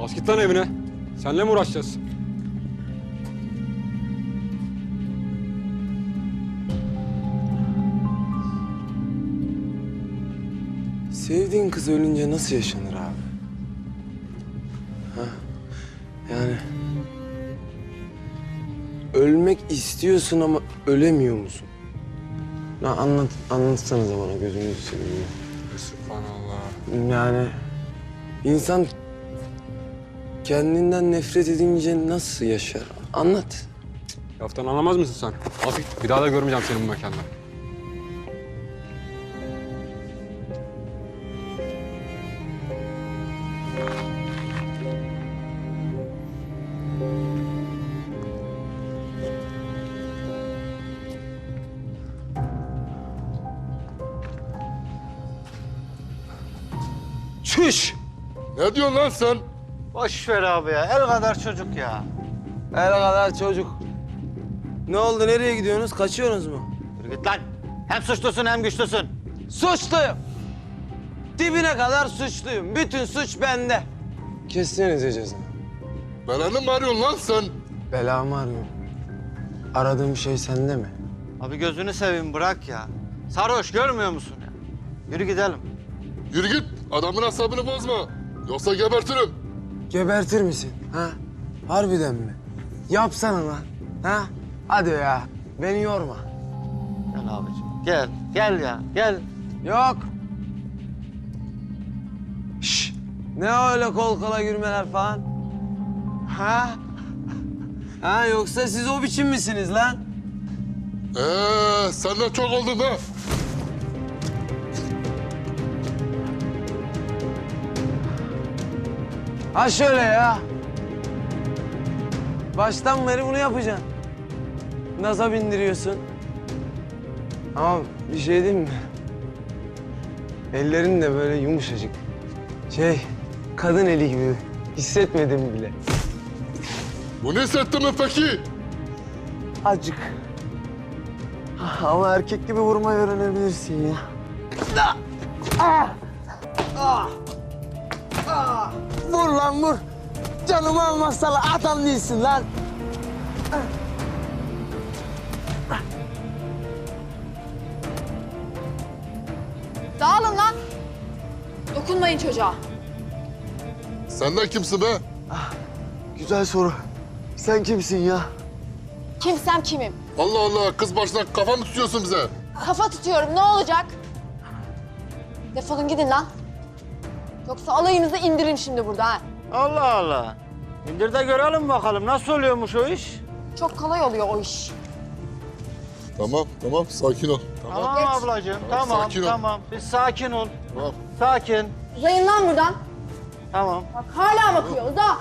Bas git lan evine. Seninle mi uğraşacağız? Sevdiğin kız ölünce nasıl yaşanır abi? Ha? Yani... Ölmek istiyorsun ama ölemiyor musun? Ya anlat, anlatsanıza bana gözünüzü seveyim. Sübhanallah. Yani insan kendinden nefret edince nasıl yaşar? Anlat. Laftan anlamaz mısın sen? Bas git. Bir daha da görmeyeceğim seni bu mekanda. Çüş! Ne diyorsun lan sen? Boş ver abi ya. El kadar çocuk ya. El kadar çocuk. Ne oldu? Nereye gidiyorsunuz? Kaçıyorsunuz mu? Yürü git lan. Hem suçlusun hem güçlüsün. Suçluyum. Dibine kadar suçluyum. Bütün suç bende. Kessenize ceza. Belanı mı arıyorsun lan sen? Belamı arıyorum. Aradığım şey sende mi? Abi gözünü seveyim bırak ya. Sarhoş görmüyor musun ya? Yürü gidelim. Yürü git. Adamın asabını bozma. Yoksa gebertirim. Gebertir misin? Ha? Harbiden mi? Yapsana lan. Ha? Hadi ya. Beni yorma. Gel abicim. Gel. Gel ya. Gel. Yok. Şş. Ne öyle kol kola yürümeler falan? Ha? Ha yoksa siz o biçim misiniz lan? Ee, senden çok oldun ha. Ha şöyle ya. Baştan beri bunu yapacaksın. Naza bindiriyorsun. Ama bir şey diyeyim mi? Ellerin de böyle yumuşacık. Şey, kadın eli gibi. Hissetmedim bile. Bunu hissettin mi peki? Acık. Ama erkek gibi vurmayı öğrenebilirsin ya. Vur lan vur. Canımı almazsa lan adam değilsin lan. Dağılın lan. Dokunmayın çocuğa. Senden kimsin be? Güzel soru. Sen kimsin ya? Kimsem kimim. Allah Allah kız başına kafa mı tutuyorsun bize? Kafa tutuyorum ne olacak? Defolun gidin lan. Yoksa alayınızı indiririm şimdi burada ha. Allah Allah. İndir de görelim bakalım nasıl oluyormuş o iş. Çok kolay oluyor o iş. Tamam tamam sakin ol. Tamam. Tamam Geç. ablacığım. Tamam, Tamam sakin ol. tamam. Biz sakin ol. Tamam. Sakin. Uzayın lan buradan. Tamam. Bak hala bakıyor uza.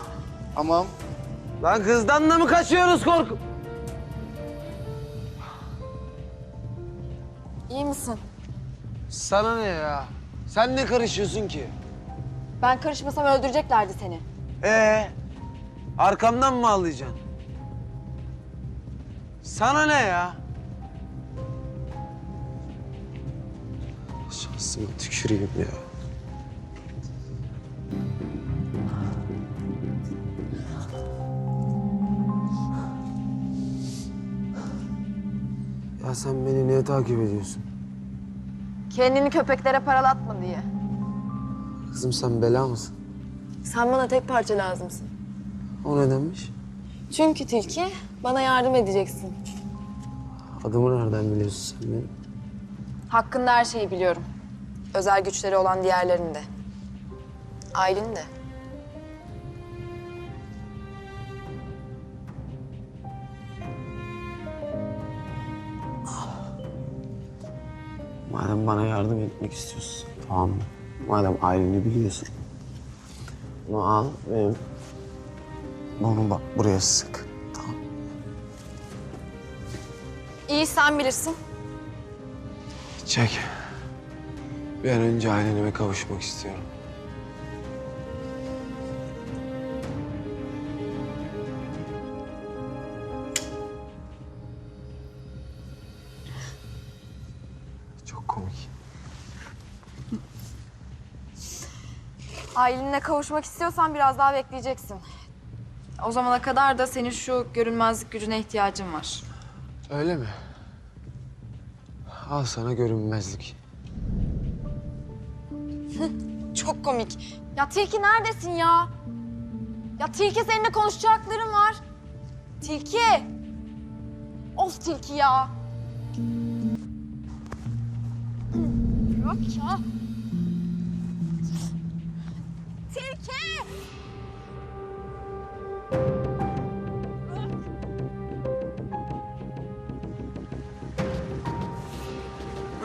Tamam. Lan kızdan da mı kaçıyoruz korku? İyi misin? Sana ne ya? Sen ne karışıyorsun ki? Ben karışmasam öldüreceklerdi seni. Ee, arkamdan mı ağlayacaksın? Sana ne ya? Şansıma tüküreyim ya. Ya sen beni niye takip ediyorsun? Kendini köpeklere paralatma diye. Kızım sen bela mısın? Sen bana tek parça lazımsın. O nedenmiş? Çünkü Tilki bana yardım edeceksin. Adımı nereden biliyorsun sen benim? Hakkında her şeyi biliyorum. Özel güçleri olan diğerlerini de. Aylin de. Madem bana yardım etmek istiyorsun, tamam mı? Madem aileni biliyorsun. Bunu al benim. Bunu bak buraya sık. Tamam. İyi sen bilirsin. Çek. Bir an önce aileme kavuşmak istiyorum. Ailenle kavuşmak istiyorsan biraz daha bekleyeceksin. O zamana kadar da senin şu görünmezlik gücüne ihtiyacın var. Öyle mi? Al sana görünmezlik. Çok komik. Ya Tilki neredesin ya? Ya Tilki seninle konuşacaklarım var. Tilki. Of Tilki ya. Bırak ya.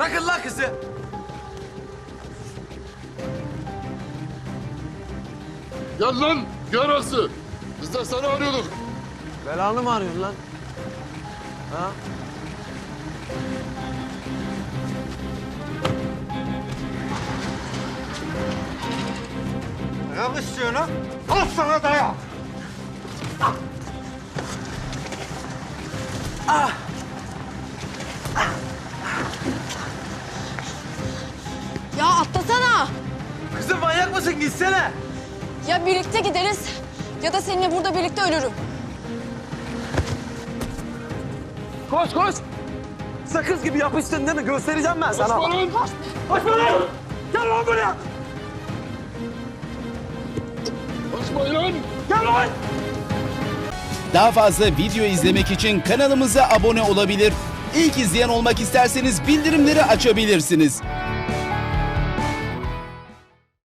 Bırakın lan kızı. Gel lan yarası. Biz de seni arıyorduk. Belanı mı arıyorsun lan? Ha? Dayak istiyorsun ha? Al sana dayak. Ya Mısın? Gitsene. Ya birlikte gideriz ya da seninle burada birlikte ölürüm. Koş koş. Sakız gibi yapıştın değil mi? Göstereceğim ben sana. Kaçma lan. Koşma lan. Gel lan buraya. Kaçma lan. Gel lan. Daha fazla video izlemek için kanalımıza abone olabilir. İlk izleyen olmak isterseniz bildirimleri açabilirsiniz.